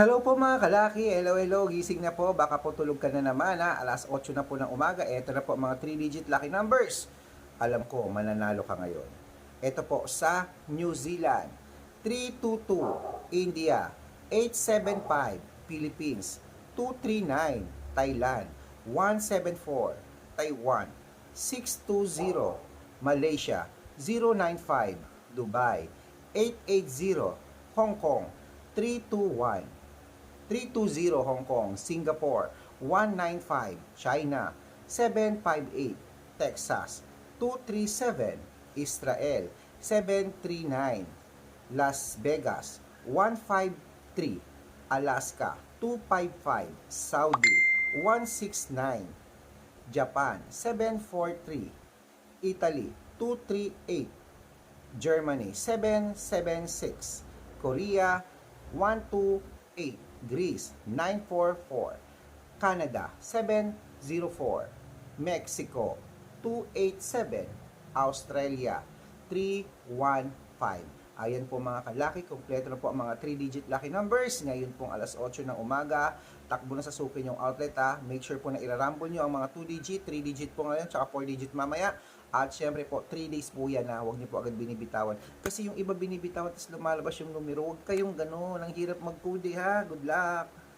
Hello po mga kalaki, hello hello, gising na po, baka po tulog ka na naman ha, alas 8 na po ng umaga, eto na po mga 3-digit lucky numbers. Alam ko, mananalo ka ngayon. Ito po sa New Zealand, 322, India, 875, Philippines, 239, Thailand, 174, Taiwan, 620, Malaysia, 095, Dubai, 880, Hong Kong, 321, 320 Hong Kong, Singapore, 195, China, 758, Texas, 237, Israel, 739, Las Vegas, 153, Alaska, 255, Saudi, 169, Japan, 743, Italy, 238, Germany 776, Korea 128, Greece 944, Canada 704, Mexico 287, Australia 315. Ayan po mga kalaki, kompleto na po ang mga 3-digit lucky numbers. Ngayon pong alas 8 ng umaga, takbo na sa suki yung outlet ha. Make sure po na irarambol nyo ang mga 2-digit, 3-digit po ngayon, tsaka 4-digit mamaya. At syempre po, 3 days po yan na huwag niyo po agad binibitawan. Kasi yung iba binibitawan tapos lumalabas yung numero, huwag kayong gano'n. Ang hirap magkudi ha. Good luck!